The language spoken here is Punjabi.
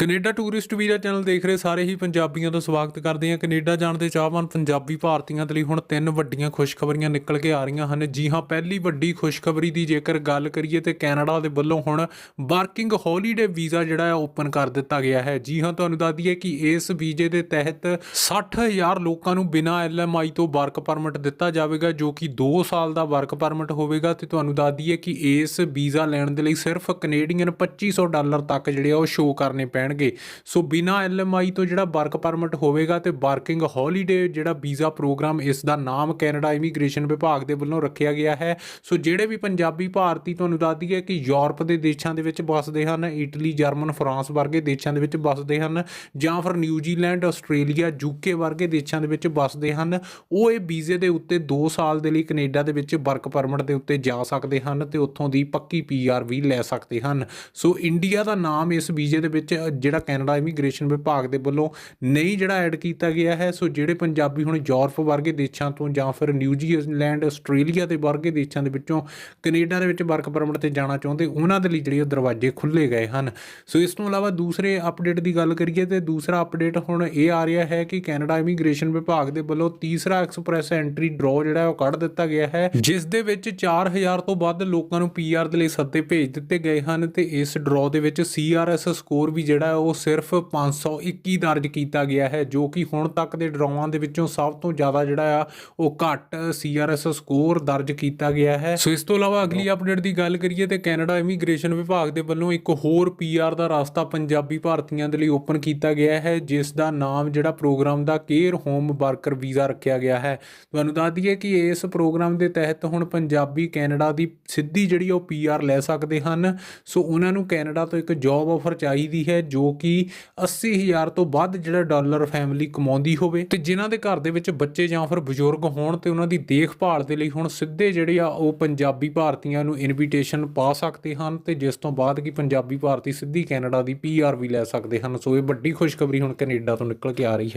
ਕੈਨੇਡਾ ਟੂਰਿਸਟ ਵੀਜ਼ਾ ਚੈਨਲ ਦੇਖ ਰਹੇ ਸਾਰੇ ਹੀ ਪੰਜਾਬੀਆਂ ਦਾ ਸਵਾਗਤ ਕਰਦੇ ਹਾਂ। ਕੈਨੇਡਾ ਜਾਣ ਦੇ ਚਾਹਵਾਨ ਪੰਜਾਬੀ ਭਾਰਤੀਆਂ ਦੇ ਲਈ ਹੁਣ ਤਿੰਨ ਵੱਡੀਆਂ ਖੁਸ਼ਖਬਰੀਆਂ ਨਿਕਲ ਕੇ ਆ ਰਹੀਆਂ ਹਨ। ਜੀ ਹਾਂ, ਪਹਿਲੀ ਵੱਡੀ ਖੁਸ਼ਖਬਰੀ ਦੀ ਜੇਕਰ ਗੱਲ ਕਰੀਏ ਤੇ ਕੈਨੇਡਾ ਦੇ ਵੱਲੋਂ ਹੁਣ ਵਰਕਿੰਗ ਹੌਲੀਡੇ ਵੀਜ਼ਾ ਜਿਹੜਾ ਹੈ ਓਪਨ ਕਰ ਦਿੱਤਾ ਗਿਆ ਹੈ। ਜੀ ਹਾਂ, ਤੁਹਾਨੂੰ ਦੱਸ ਦਈਏ ਕਿ ਇਸ ਵੀਜ਼ੇ ਦੇ ਤਹਿਤ 60000 ਲੋਕਾਂ ਨੂੰ ਬਿਨਾਂ ਐਲਐਮਆਈ ਤੋਂ ਵਰਕ ਪਰਮਿਟ ਦਿੱਤਾ ਜਾਵੇਗਾ, ਜੋ ਕਿ 2 ਸਾਲ ਦਾ ਵਰਕ ਪਰਮਿਟ ਹੋਵੇਗਾ। ਤੇ ਤੁਹਾਨੂੰ ਦੱਸ ਦਈਏ ਕਿ ਇਸ ਵੀਜ਼ਾ ਲੈਣ ਦੇ ਲਈ ਸਿਰਫ ਕੈਨੇਡੀਅਨ 2500 ਡਾਲਰ ਤੱਕ ਜਿਹੜੇ ਆ, ਉਹ ਸ਼ੋਅ ਕਰਨੇ ਪੈਣ ਪੈਣਗੇ ਸੋ ਬਿਨਾਂ ਐਲਐਮਆਈ ਤੋਂ ਜਿਹੜਾ ਵਰਕ ਪਰਮਿਟ ਹੋਵੇਗਾ ਤੇ ਵਰਕਿੰਗ ਹੌਲੀਡੇ ਜਿਹੜਾ ਵੀਜ਼ਾ ਪ੍ਰੋਗਰਾਮ, ਇਸ ਦਾ ਨਾਮ ਕੈਨੇਡਾ ਇਮੀਗ੍ਰੇਸ਼ਨ ਵਿਭਾਗ ਦੇ ਵੱਲੋਂ ਰੱਖਿਆ ਗਿਆ ਹੈ। ਸੋ ਜਿਹੜੇ ਵੀ ਪੰਜਾਬੀ ਭਾਰਤੀ ਤੁਹਾਨੂੰ ਦੱਸ ਦਈਏ ਕਿ ਯੂਰਪ ਦੇ ਦੇਸ਼ਾਂ ਦੇ ਵਿੱਚ ਵਸਦੇ ਹਨ, ਇਟਲੀ, ਜਰਮਨ, ਫਰਾਂਸ ਵਰਗੇ ਦੇਸ਼ਾਂ ਦੇ ਵਿੱਚ ਵਸਦੇ ਹਨ ਜਾਂ ਫਿਰ ਨਿਊਜ਼ੀਲੈਂਡ, ਆਸਟ੍ਰੇਲੀਆ ਯੂਕੇ ਵਰਗੇ ਦੇਸ਼ਾਂ ਦੇ ਵਿੱਚ ਵਸਦੇ ਹਨ, ਉਹ ਇਹ ਵੀਜ਼ੇ ਦੇ ਉੱਤੇ 2 ਸਾਲ ਦੇ ਲਈ ਕੈਨੇਡਾ ਦੇ ਵਿੱਚ ਵਰਕ ਪਰਮਿਟ ਦੇ ਉੱਤੇ ਜਾ ਸਕਦੇ ਹਨ ਤੇ ਉੱਥੋਂ ਦੀ ਪੱਕੀ ਪੀਆਰ ਵੀ ਲੈ ਸਕਦੇ ਹਨ। ਸੋ ਇੰਡੀਆ ਦਾ ਨਾਮ ਇਸ ਵੀਜ਼ੇ ਦੇ ਵਿੱਚ ਜਿਹੜਾ ਕੈਨੇਡਾ ਇਮੀਗ੍ਰੇਸ਼ਨ ਵਿਭਾਗ ਦੇ ਵੱਲੋਂ ਨਹੀਂ ਜਿਹੜਾ ਐਡ ਕੀਤਾ ਗਿਆ ਹੈ, ਸੋ ਜਿਹੜੇ ਪੰਜਾਬੀ ਹੁਣ ਯੂਰਪ ਵਰਗੇ ਦੇਸ਼ਾਂ ਤੋਂ ਜਾਂ ਫਿਰ ਨਿਊਜ਼ੀਲੈਂਡ ਆਸਟ੍ਰੇਲੀਆ ਦੇ ਵਰਗੇ ਦੇਸ਼ਾਂ ਦੇ ਵਿੱਚੋਂ ਕੈਨੇਡਾ ਦੇ ਵਿੱਚ ਵਰਕ ਪਰਮਿਟ ਤੇ ਜਾਣਾ ਚਾਹੁੰਦੇ, ਉਹਨਾਂ ਦੇ ਲਈ ਜਿਹੜੇ ਉਹ ਦਰਵਾਜ਼ੇ ਖੁੱਲੇ ਗਏ ਹਨ। ਸੋ ਇਸ ਤੋਂ ਇਲਾਵਾ ਦੂਸਰੇ ਅਪਡੇਟ ਦੀ ਗੱਲ ਕਰੀਏ ਤੇ ਦੂਸਰਾ ਅਪਡੇਟ ਹੁਣ ਇਹ ਆ ਰਿਹਾ ਹੈ ਕਿ ਕੈਨੇਡਾ ਇਮੀਗ੍ਰੇਸ਼ਨ ਵਿਭਾਗ ਦੇ ਵੱਲੋਂ ਤੀਸਰਾ ਐਕਸਪ੍ਰੈਸ ਐਂਟਰੀ ਡਰਾਅ ਜਿਹੜਾ ਉਹ ਕੱਢ ਦਿੱਤਾ ਗਿਆ ਹੈ, ਜਿਸ ਦੇ ਵਿੱਚ 4000 ਤੋਂ ਵੱਧ ਲੋਕਾਂ ਨੂੰ ਪੀਆਰ ਦੇ ਲਈ ਸੱਦੇ ਭੇਜ ਦਿੱਤੇ ਗਏ ਹਨ ਤੇ ਇਸ ਡਰਾਅ ਦੇ ਵਿੱਚ ਸੀਆਰਐਸ ਸਕੋਰ ਵੀ ਜਿਹੜਾ ਹੈ ਉਹ ਸਿਰਫ 521 ਦਰਜ ਕੀਤਾ ਗਿਆ ਹੈ, ਜੋ ਕਿ ਹੁਣ ਤੱਕ ਦੇ ਡਰਾਵਾਂ ਦੇ ਵਿੱਚੋਂ ਸਭ ਤੋਂ ਜ਼ਿਆਦਾ ਜਿਹੜਾ ਆ, ਉਹ ਘੱਟ ਸੀਆਰਐਸ ਸਕੋਰ ਦਰਜ ਕੀਤਾ ਗਿਆ ਹੈ। ਸੋ ਇਸ ਤੋਂ ਇਲਾਵਾ ਅਗਲੀ ਅਪਡੇਟ ਦੀ ਗੱਲ ਕਰੀਏ ਤੇ ਕੈਨੇਡਾ ਇਮੀਗ੍ਰੇਸ਼ਨ ਵਿਭਾਗ ਦੇ ਵੱਲੋਂ ਇੱਕ ਹੋਰ ਪੀਆਰ ਦਾ ਰਸਤਾ ਪੰਜਾਬੀ ਭਾਰਤੀਆਂ ਦੇ ਲਈ ਓਪਨ ਕੀਤਾ ਗਿਆ ਹੈ, ਜਿਸ ਦਾ ਨਾਮ ਜਿਹੜਾ ਪ੍ਰੋਗਰਾਮ ਦਾ ਕੇਅਰ ਹੋਮ ਵਰਕਰ ਵੀਜ਼ਾ ਰੱਖਿਆ ਗਿਆ ਹੈ। ਤੁਹਾਨੂੰ ਦੱਸ ਦਈਏ ਕਿ ਇਸ ਪ੍ਰੋਗਰਾਮ ਦੇ ਤਹਿਤ ਹੁਣ ਪੰਜਾਬੀ ਕੈਨੇਡਾ ਦੀ ਸਿੱਧੀ ਜਿਹੜੀ ਉਹ ਪੀਆਰ ਲੈ ਸਕਦੇ ਹਨ। ਸੋ ਉਹਨਾਂ ਨੂੰ ਕੈਨੇਡਾ ਤੋਂ ਇੱਕ ਜੌਬ ਆਫਰ ਚਾਹੀਦੀ ਹੈ, ਜੋ ਜੋ ਕਿ 80000 ਤੋਂ ਵੱਧ ਜਿਹੜਾ ਡਾਲਰ ਫੈਮਿਲੀ ਕਮਾਉਂਦੀ ਹੋਵੇ ਤੇ ਜਿਨ੍ਹਾਂ ਦੇ ਘਰ ਦੇ ਵਿੱਚ ਬੱਚੇ ਜਾਂ ਫਿਰ ਬਜ਼ੁਰਗ ਹੋਣ ਤੇ ਉਹਨਾਂ ਦੀ ਦੇਖਭਾਲ ਦੇ ਲਈ ਹੁਣ ਸਿੱਧੇ ਜਿਹੜੇ ਆ ਉਹ ਪੰਜਾਬੀ ਭਾਰਤੀਆਂ ਨੂੰ ਇਨਵੀਟੇਸ਼ਨ ਪਾ ਸਕਦੇ ਹਨ ਤੇ ਜਿਸ ਤੋਂ ਬਾਅਦ ਕਿ ਪੰਜਾਬੀ ਭਾਰਤੀ ਸਿੱਧੀ ਕੈਨੇਡਾ ਦੀ ਪੀਆਰ ਵੀ ਲੈ ਸਕਦੇ ਹਨ। ਸੋ ਇਹ ਵੱਡੀ ਖੁਸ਼ਖਬਰੀ ਹੁਣ ਕੈਨੇਡਾ ਤੋਂ ਨਿਕਲ ਕੇ ਆ ਰਹੀ ਹੈ।